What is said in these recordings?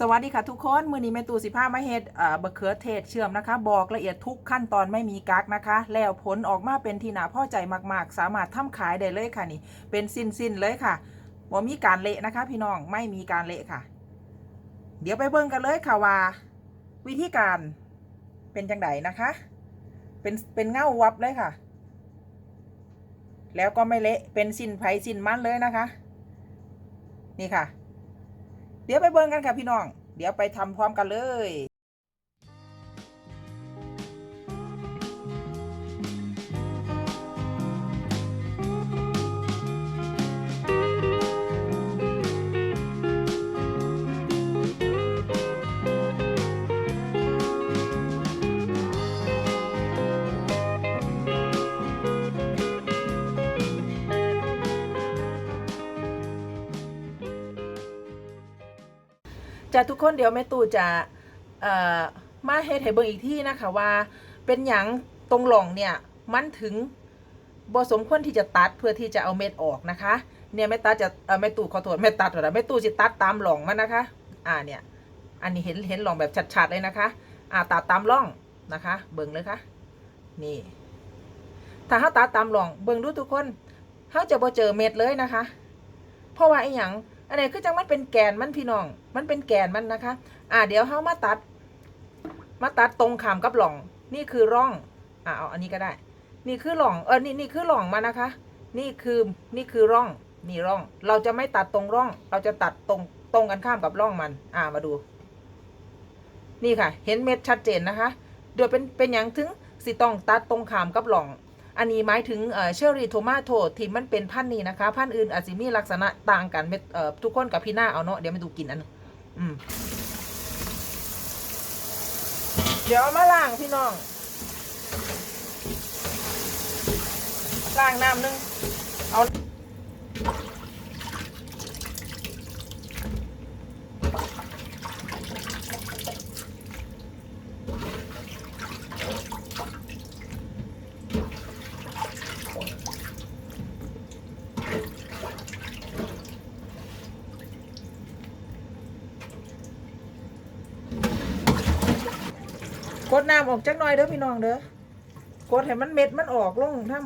สวัสดีค่ะทุกคน มือนี้แม่ตูสิผ้ามาเฮ็ดเอ่อบะเขือเทศเชื่อมนะคะ บอกละเอียดทุกขั้นตอนไม่มีกักนะคะ แล้วผลออกมาเป็นที่น่าพอใจมากๆ สามารถทำขายได้เลยค่ะนี่ เป็นสิ้นๆเลยค่ะบ่มีการเละนะคะ พี่น้องไม่มีการเละค่ะ เดี๋ยวไปเบิ่งกันเลยค่ะว่า วิธีการเป็นจังไดนะคะ เป็นเป็นเง่าวับเลยค่ะ แล้วก็ไม่เละเป็นสิ้นไผสิ้นมันเลยนะคะ นี่ค่ะ เดี๋ยวไปเบิ่งกันค่ะพี่น้อง เดี๋ยวไปทำพร้อมกันเลย จะทุกคนเดี๋ยวแม่ตู่จะมาเฮ็ดให้เบิ่งอีกที่นะคะว่า เป็นหยังตรงหล่องเนี่ยมันถึงบ่สมควรที่จะตัดเพื่อที่จะเอาเม็ดออกนะคะ เนี่ยแม่ตัดจะเอ่อแม่ตู่ขอโทษแม่ตัดเหรอแม่ตู่จะตัดตามหล่องมันนะคะ อ่าเนี่ย อันนี้เห็นเห็นหล่องแบบชัดๆเลยนะคะ อ่าตัดตามร่องนะคะ เบิ่งเลยค่ะ นี่ ถ้าเฮาตัดตามหล่อง เบิ่งดูทุกคนเฮาจะบ่เจอเม็ดเลยนะคะ เพราะว่าไอ้หยัง อันนี้คือจังมันเป็นแกนมันพี่น้อง มันเป็นแกนมันนะคะ อ่าเดี๋ยวเฮามาตัด มาตัดตรงขามกับหล่อง นี่คือร่อง อ่าเอาอันนี้ก็ได้ นี่คือหล่อง เออ นี่นี่คือหล่องมานะคะ นี่คือนี่คือร่อง นี่ร่อง เราจะไม่ตัดตรงร่อง เราจะตัดตรงตรงกันข้ามกับร่องมัน อ่ามาดู นี่ค่ะ เห็นเม็ดชัดเจนนะคะ เดี๋ยวเป็นเป็นอย่างถึงสิต้องตัดตรงขามกับหล่อง อันนี้หมายถึงเอ่อเชอรี่โทมาโทที่มันเป็นพันนี้นะคะ พันอื่นอาจจะมีลักษณะต่างกันทุกคนกับพี่หน้าเอาเนาะเดี๋ยวมาดูกินอันอืมเดี๋ยวมาล้างพี่น้องล้างน้ำนึงเอา น้ำออกจักหน่อยเด้อพี่น้องเด้อกดให้มันเม็ดมันออกลงทำ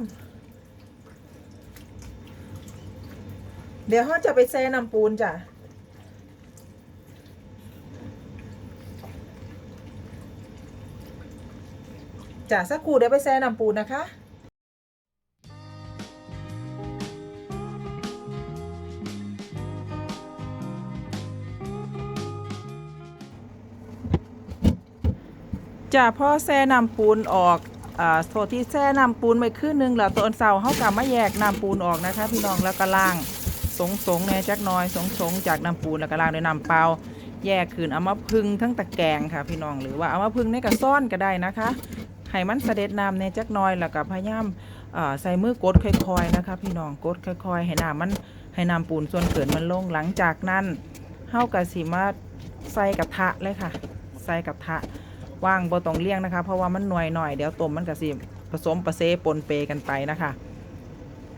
เดี๋ยวเขาจะไปแซ่น้ำปูนจ้ะจ้ะสักครู่เดี๋ยวไปแซ่น้ำปูนนะคะ จ้ะพ่อแช่น้ำปูนออกอ่าโทษที่แช่น้ำปูนไปครึ่งหนึงแล้วตอนเสาร์เขากลับมาแยกน้ำปูนออกนะคะพี่น้องแล้วก็ล้างสงสงแน่จักหน้อยสงสงจากน้ำปูนแล้วก็ล้างด้วยนำเปล่าแยกคืนเอามาพึ่งทั้งตะแกรงค่ะพี่น้องหรือว่าเอามาพึ่งในกระซ่อนก็ได้นะคะให้มันเสด็จน้ำในจักหน้อยแล้วก็พยายามใส่มือกดค่อยๆนะคะพี่น้องกดค่อยๆ ให้น้ำมันให้น้ำปูนส่วนเกินมันลงหลังจากนั้นเฮากะสิมาใส่กระทะเลยค่ะ ใส่กระทะ ว่างบ่ต้องเลี้ยงนะคะ เพราะว่ามันหน่วยหน่อยเดี๋ยวต้มมันก็สิผสมประเซปนเปกันไปนะคะ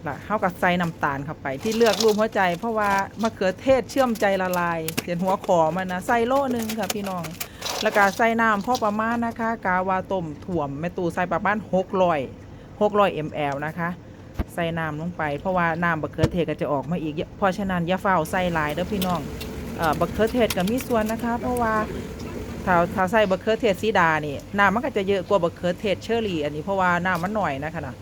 ละเข้ากับใส่น้ำตาลเข้าไป ที่เลือกรูปหัวใจ เพราะว่ามะเขือเทศเชื่อมใจละลายเสียนหัวขอมันนะใส่โลนึงค่ะพี่น้องแล้วก็ใส่น้ำพอประมาณนะคะ กาวาต้มถ่วมแม่ตูใส่ประมาณหกร้อยหกร้อยมลนะคะใส่น้ำลงไป เพราะว่าน้ำมะเขือเทศก็จะออกมาอีก เพราะฉะนั้นอย่าเฝ้าวใส่หลายเด้อพี่น้องเอ่อมะเขือเทศก็มีส่วนนะคะ เพราะว่า ถ้าถ้าใส่บะเขือเทศสีดานี่น้ำมันก็จะเยอะกว่าบะเขือเทศเชอรี่ อันนี้เพราะว่าน้ำมันหน่อยนะคะนะ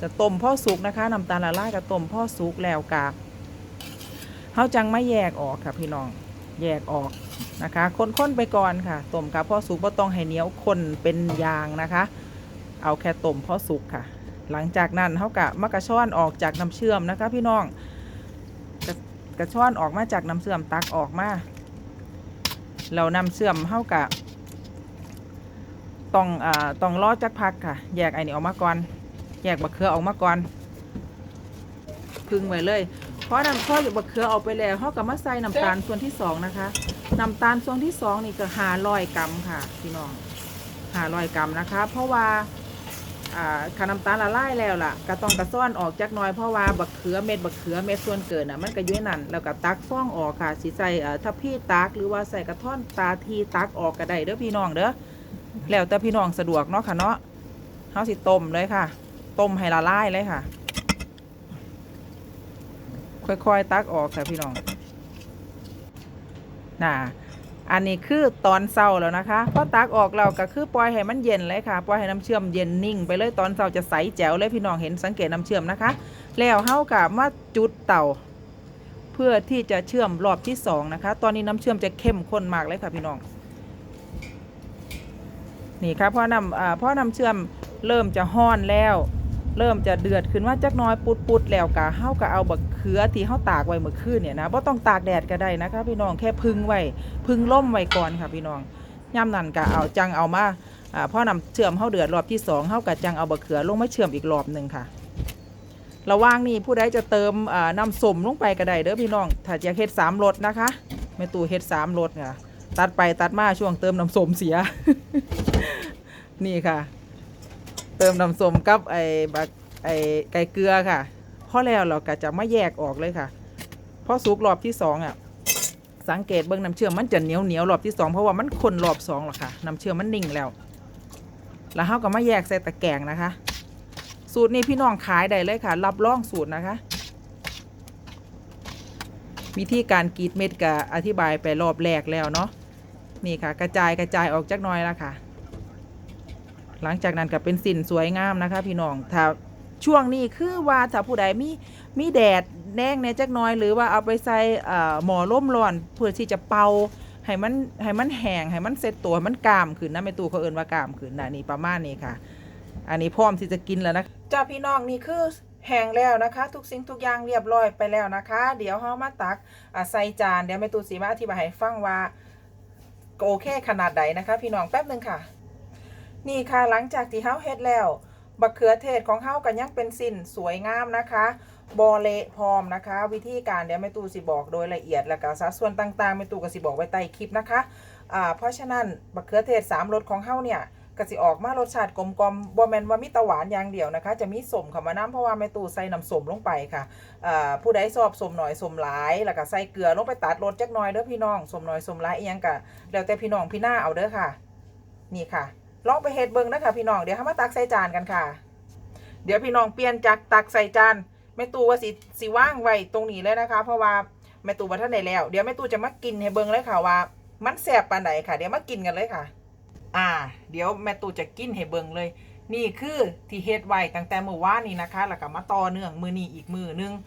จะต้มพ่อสุกนะคะน้ำตาลละลายกับต้มพ่อสุกแล้วกาเฮาจังไม่แยกออกค่ะพี่น้องแยกออกนะคะคนๆไปก่อนค่ะต้มกับพ่อสุกบ่ต้องให้เหนียวคนเป็นยางนะคะ เอาแค่ต้มพ่อสุกค่ะ หลังจากนั้นเฮากะมะกระชอนออกจากน้ำเชื่อมนะคะ พี่น้องกระกระชอนออกมาจากน้ำเชื่อมตักออกมา เรานำเสื่อมเข้ากับต้องอ่าต้องรอจักพักค่ะ แยกไอ้นี่ออกมาก่อน แยกบักเขือออกมาก่อนพึ่งไว้เลย เพราะน้ำข้อบักเขือออกไปแล้วเขากับมาใส่น้ำตาลส่วนที่สองนะคะน้ำตาลส่วนที่สองนี่ก็หาร้อยกรัมค่ะพี่น้องหาร้อยกรัมนะคะ เพราะว่า อ่าขาน้ำตาลละลายแล้วล่ะก็ต้องกระซ่อนออกจักหน่อยเพราะว่าบักเขือเม็ดบักเขือเม็ดส่วนเกินอะมันก็อยุ่ในนั่นแล้วก็ตักฟ้องออกค่ะสิใส่อ่าถ้าพี่ตักหรือว่าใส่กระท่อนตาทีตักออกก็ได้เด้อพี่น้องเด้อแล้วแต่พี่น้องสะดวกเนาะค่ะเนาะเฮาสิต้มเลยค่ะต้มให้ละลายเลยค่ะ ค่อยๆตักออกค่ะพี่น้องน่ะ อันนี้คือตอนเศร้าแล้วนะคะพอตักออกเราก็คือปล่อยให้มันเย็นเลยค่ะปล่อยให้น้ำเชื่อมเย็นนิ่งไปเลยตอนเศร้าจะใสแจ๋วเลยพี่น้องเห็นสังเกตน้ำเชื่อมนะคะ แล้วเฮากับมาจุดเตาเพื่อที่จะเชื่อมรอบที่สองนะคะ ตอนนี้น้ำเชื่อมจะเข้มข้นมากเลยค่ะพี่น้อง นี่ค่ะพอนำอ่าพอนำเชื่อมเริ่มจะห้อนแล้ว เริ่มจะเดือดขึ้นว่าจักหน้อยปุดปุดๆแล้วกะเฮาก็เอาบักเขือที่เฮาตากไว้เมื่อคืนเนี่ยนะบ่ต้องตากแดดก็ได้นะคะพี่น้องแค่พึ่งไว้พึ่งล่มไว้ก่อนค่ะพี่น้องย่ำนั่นก็เอาจังเอามาอ่าพอนำเชื่อมเฮาเดือดรอบที่สองเฮาก็จังเอาบักเขือลงมาเชื่อมอีกรอบหนึ่งค่ะระว่างนี้ผู้ใดจะเติมน้ำส้มลงไปก็ได้เด้อพี่น้อง ถ้าจะเฮ็ดสามรสนะคะแม่ตู่เฮ็ดสามรสค่ะ ตัดไปตัดมาช่วงเติมน้ำส้มเสีย นี่ค่ะ เติมน้ำส้มกับไอ้บักไอ้ไก่เกลือค่ะพอแล้วเราก็จะไมาแยกออกเลยค่ะพอสุกรอบที่สองอะสังเกตเบิ้องน้ำเชื่อมมันจะเหนียวเหนียวรอบที่สองเพราะว่ามันคนรอบสองหรอกค่ะน้ำเชื่อมมันนิ่งแล้ว แล้วเขาก็มาแยกใส่ตะแกรงนะคะ สูตรนี้พี่น้องขายได้เลยค่ะ รับรองสูตรนะคะ วิธีการกรีดเม็ดก็อธิบายไปรอบแรกแล้วเนาะนี่ค่ะ กระจายกระจายออกจากหน้อยแล้วค่ะ หลังจากนั้นก็เป็นสินสวยงามนะคะ พี่น้องถ้าช่วงนี้คือว่าถ้าผู้ใดมีมีแดดแนงเนี่ยจักน้อยหรือว่าเอาไปใส่หมอร่มร้อนเพื่อที่จะเป่าให้มันให้มันแห้งให้มันเซ็ตตัวให้มันกามขึ้นนะแม่ตูเขาเอินว่ากามขึ้นนะนี่ประมาณนี้ค่ะ อันนี้พร้อมที่จะกินแล้วนะจ้าพี่น้องนี่คือแห้งแล้วนะคะ ทุกสิ่งทุกอย่างเรียบร้อยไปแล้วนะคะ เดี๋ยวเฮามาตักใส่จานเดี๋ยวแม่ตูสีมาอธิบายให้ฟังว่าโอเคขนาดใดนะคะ พี่น้องแป๊บหนึงค่ะ นี่ค่ะหลังจากที่เฮาเฮ็ดแล้วบักเขือเทศของเฮาก็ยังเป็นสิ้นสวยงามนะคะบอเละพร้อมนะคะ วิธีการเดี๋ยวแม่ตู่สิบอกโดยละเอียดแล้วก็สัดส่วนต่างๆแม่ตู่ก็สิบอกไว้ใต้คลิปนะคะอ่าเพราะฉะนั้นบักเขือเทศสามรสของเฮาเนี่ยก็สิออกมารสชาติกลมกลมๆบ่แม่นว่ามีตะหวานอย่างเดียวนะคะ จะมีสมเข้ามาน้ำเพราะว่าแม่ตู่ใส่น้ำสมลงไปค่ะอ่าผู้ใดชอบสมหน่อยสมหลาย แล้วก็ใส่เกลือลงไปตัดรสจักหน่อยเด้อพี่น้องสมหน่อยสมหลายอีหยังก็แล้วแต่พี่น้องพี่หน้าเอาเด้อค่ะ นี่ค่ะ ลองไปเฮ็ดเบิ่งนะคะพี่น้องเดี๋ยวเฮามาตักใส่จานกันค่ะ เดี๋ยวพี่น้องเปลี่ยนจากตักใส่จานแม่ตู่ว่าสิสิว่างไว้ตรงนี้เลยนะคะ เพราะว่าแม่ตู่บ่ทันได้แล้ว เดี๋ยวแม่ตู่จะมากินให้เบิ่งเลยค่ะว่า มันแซ่บปานใดค่ะ เดี๋ยวมากินกันเลยค่ะ อ่า เดี๋ยวแม่ตู่จะกินให้เบิ่งเลย นี่คือที่เฮ็ดไว้ตั้งแต่เมื่อวานนี้นะคะ แล้วก็มาต่อเนื่องมื้อนี้อีกมื้อนึงอ่า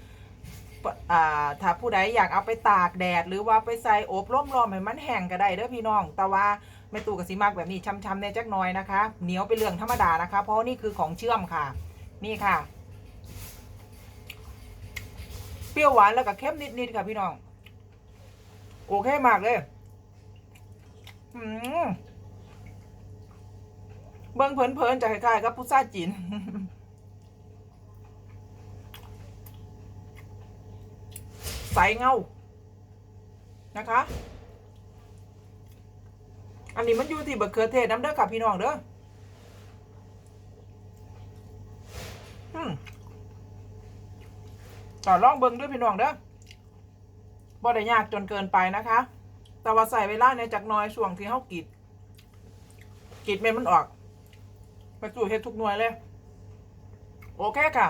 ถ้าผู้ใดอยากเอาไปตากแดด หรือว่าไปใส่อบร่มรอนให้มันแห้งก็ได้เด้อพี่น้อง แต่ว่าแม่ตู่กับสีมากแบบนี้ช้ำๆในจักหน่อยนะคะเหนียวเป็นเรื่องธรรมดานะคะ เพราะนี่คือของเชื่อมค่ะ นี่ค่ะ เปรี้ยวหวานแล้วก็เค็มนิดๆค่ะพี่น้อง โอเคมากเลยเบิ่งเพลินๆจะคล้ายๆกับพุทราจีน ใสเงา นะคะ อันนี้มันอยู่ที่บะเขือเทศน้ำเด้อกับพี่น้องเด้ออืมต่อลองเบิ่งด้วยพี่น้องเด้อบ่ได้ยากจนเกินไปนะคะ แต่ว่าใส่เวลาในจักน้อยช่วงที่เฮากรีดกรีดเม็ดมันออกไปจู่เฮ็ดทุกหน่วยเลย โอเคค่ะ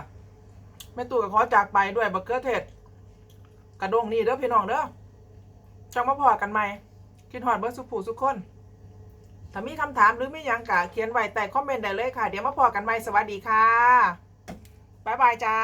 แม่ตู่ก็ขอจากไปด้วยบะเขือเทศ กระดงนี่เด้อพี่น้องเด้อจังมาพอกันใหม่คิดหอดเบิร์สุผูสุกคนถ้ามีคำถามหรือไม่ยังกะเขียนไว้แต่คอมเมนต์ได้เลยค่ะ เดี๋ยวมาพอกันใหม่สวัสดีค่ะบ๊ายบายจ้า